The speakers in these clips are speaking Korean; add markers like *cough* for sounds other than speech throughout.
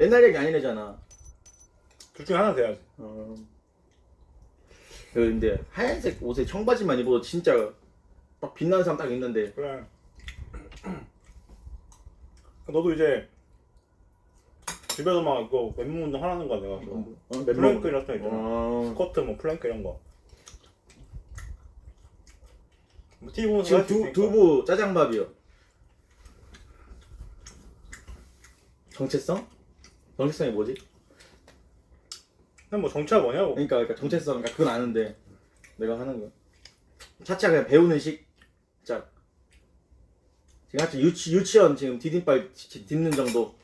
옛날 얘기 아니래잖아. 둘 중에 하나 돼야지. 어. 그 근데 하얀색 옷에 청바지만 입어도 진짜 딱 빛나는 사람 딱 있는데 그래. 너도 이제 집에서 막 이거 맨몸 운동 하라는 거야 내가. 또. 어, 플랭크 이런 거 있잖아. 어. 스쿼트 뭐 플랭크 이런 거. 뭐 TV 보면서 지금 할수 두, 있으니까. 두부 짜장밥이요. 정체성? 정체성이 뭐지? 근데 뭐 정체가 뭐냐고. 그러니까, 그러니까 정체성, 그러니까 그건 아는데 내가 하는 거. 차차 그냥 배우는 식. 자, 지금 하여튼 유치 유치원 지금 디딤발 디- 딛는 정도.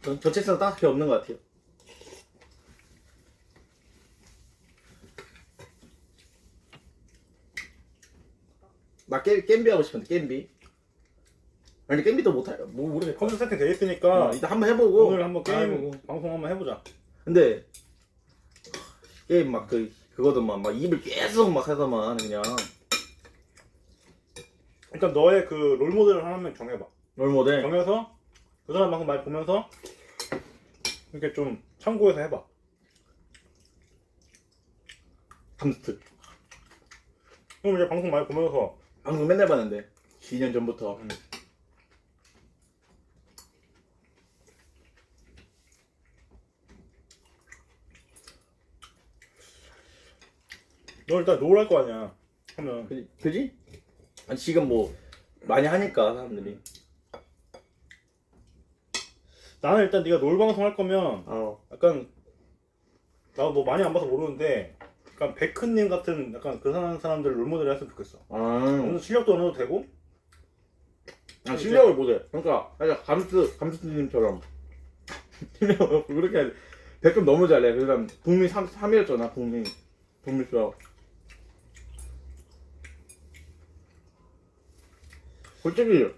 정- 정체성 딱히 없는 것 같아요. 나 겜, 겜비 하고 싶은데 겜비. 아니 겜비도 못해요. 뭐 모르겠어. 컴퓨터 세팅 돼 있으니까 어, 이따 한번 해보고 오늘 한번 게임 해보고. 방송 한번 해보자. 근데 게임 막 그 그거도만 막 입을 계속 막 하더만 그냥 일단 너의 그 롤 모델을 하나만 정해봐. 롤모델 정해서 그 사람 방송 많이 보면서 이렇게 좀 참고해서 해봐. 함스트 그럼 이제 방송 많이 보면서 방송 맨날 봤는데 2년 전부터 음. 너 일단 롤 할 거 아니야. 하면. 그, 그지? 아니, 지금 뭐 많이 하니까 사람들이. 나는 일단 네가 롤 방송 할 거면 어. 약간 나 뭐 많이 안 봐서 모르는데 약간 베크님 같은 약간 그 사람 사람들 롤 모델을 했으면 좋겠어. 아, 어느 실력도 어느 정도 되고? 아 실력을 보세 그러니까 약간 감스 감스님처럼. 실력을 *laughs* 그렇게. 백금 너무 잘해. 그 사람 북미 3, 3위였잖아 북미. 북미 수 솔직히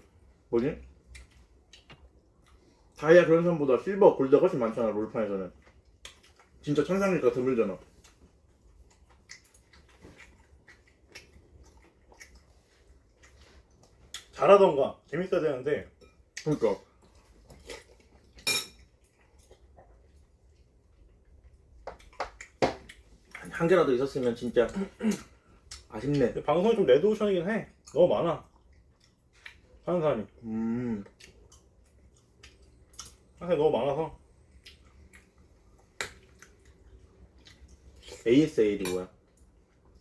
뭐지? 다이아 그런 사람보다 실버 골드가 훨씬 많잖아 롤판에서는 진짜 천상일까 드물잖아 잘하던가 재밌어야 되는데 그러니까 한- 한 개라도 있었으면 진짜 *clears throat* 아쉽네 근데 방송이 좀 레드오션이긴 해. 너무 많아. 하는 사람이. 음 사실 너무 많아서. ASA이 뭐야?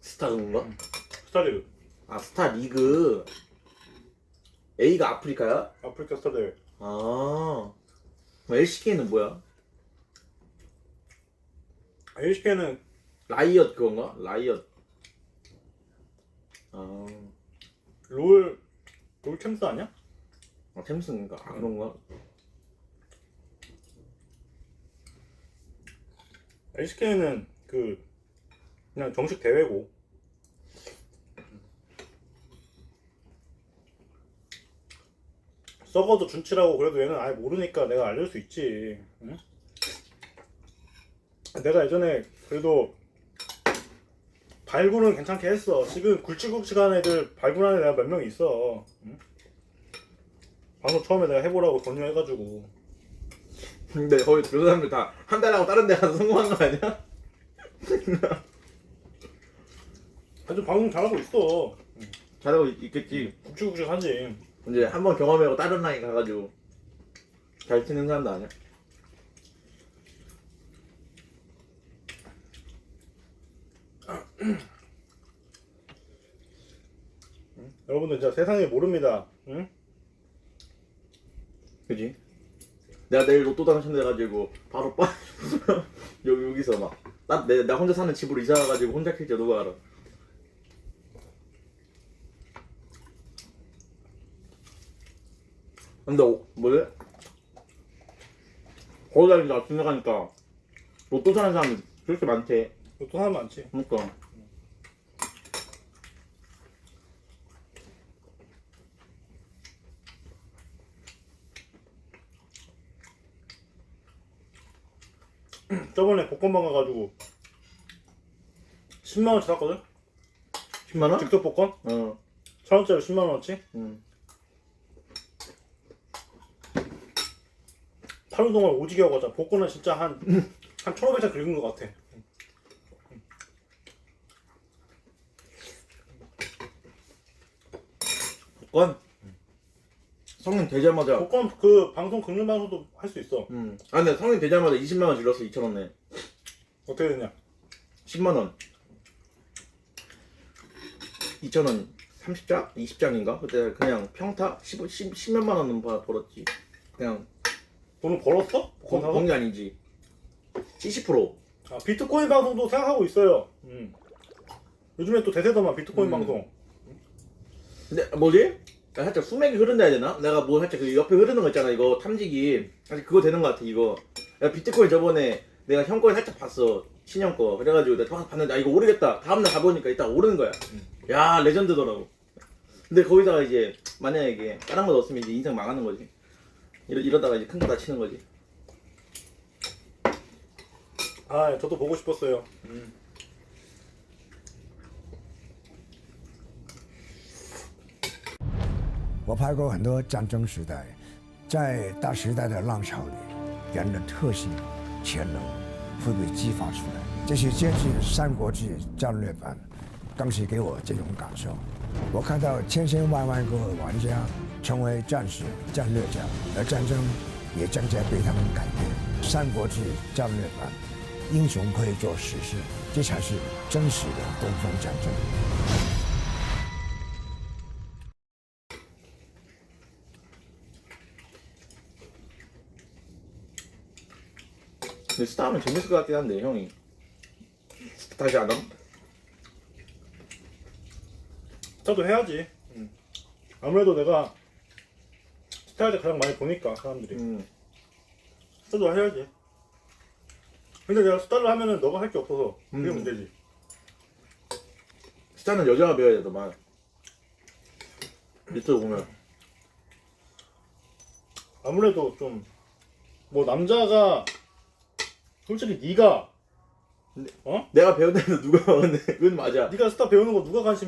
스타 그건가? 스타리그. 아 스타 리그 A가 아프리카야? 아프리카 스타 대회. 아 LCK는 뭐야? LCK는 라이엇 그건가? 라이엇 아, 롤, 롤 챔스 아니야? 아 템슨인가? 아 그런가? LCK는 그, 그냥 정식 대회고. 썩어도 준치라고 그래도 얘는 아예 모르니까 내가 알릴 수 있지. 응? 내가 예전에 그래도 발굴은 괜찮게 했어. 지금 굵직굵직한 애들 발굴하는 애가 몇 명 있어. 응? 방송 처음에 내가 해보라고 권유해가지고. 근데 거의 그 사람들 다 한 달 하고 다른 데 가서 성공한 거 아니야? *laughs* 아주 방송 잘하고 있어. 잘하고 있- 있겠지. 굵직굵직하지. 이제 한 번 경험하고 다른 라인 가가지고 잘 치는 사람도 아니야? 여러분들 진짜 세상에 모릅니다. 응? 그지? 내가 내일 로또 당첨돼가지고 바로 빠 *laughs* 여기 여기서 막나 내, 나 혼자 사는 집으로 이사 가가지고 혼자 킬지 누가 알아? 근데 어, 뭐래? 거기 다니까 지나가니까 로또 사는 사람이 그렇게 많대. 또 사람 많지. 그러니까 *clears throat* 저번에 복권방 가가지고 10만 원치 샀거든. 10만 원? 직접 복권? 어. 천 원짜리 10만 원치. 응. 하루 동안 오지게 하고 하자. 복권은 진짜 한, 한 1500장 긁은 것 같아. 복권 성인 되자마자 복권 그 방송 긁는 방송도 할 수 있어. 음. 아 근데 성인 되자마자 20만 원 질렀어 2천 원에 어떻게 되냐? 10만 원 2천 원 30장? 20장인가? 그때 그냥 평타 10, 10, 10몇만 원은 벌- 벌었지 그냥 돈을 벌었어? 복권 사서? 번게 아니지 70% 아, 비트코인 방송도 생각하고 있어요. 음. 요즘에 또 대세더만 비트코인 음. 방송. 근데 뭐지? 나 살짝 수맥이 흐른다 해야 되나? 내가 뭐 살짝 그 옆에 흐르는 거 있잖아 이거 탐지기. 사실 그거 되는 거 같아 이거. 야 비트코인 저번에 내가 형 거에 살짝 봤어 신형 거. 그래가지고 내가 딱 봤는데 아 이거 오르겠다. 다음날 가보니까 일단 오르는 거야. 야 레전드더라고. 근데 거기다가 이제 만약에 이게 다른 거 넣었으면 이제 인생 망하는 거지. 이러, 이러다가 이제 큰 거 다치는 거지. 아, 저도 보고 싶었어요. 음. 我拍过很多战争时代，在大时代的浪潮里，人的特性、潜能会被激发出来。这些接近《三国志》战略版，当时给我这种感受。我看到千千万万个玩家成为战士、战略家，而战争也正在被他们改变。《三国志》战略版，英雄可以做实事，这才是真实的东方战争。 근데 스타 하면 재밌을 것 같긴 한데 형이 다시 안 함? 저도 해야지. 음. 아무래도 내가 스타일을 가장 많이 보니까 사람들이. 음. 저도 해야지. 근데 내가 스타를 하면은 너가 할 게 없어서 그게 음. 문제지. 스타는 여자가 배워야 되더만 유튜브 보면 아무래도 좀 뭐 남자가 솔직히 네가 어? 내가 배운다는 누가 *laughs* 배웠는데 그건 맞아. 네가 스타 배우는 거 누가 관심이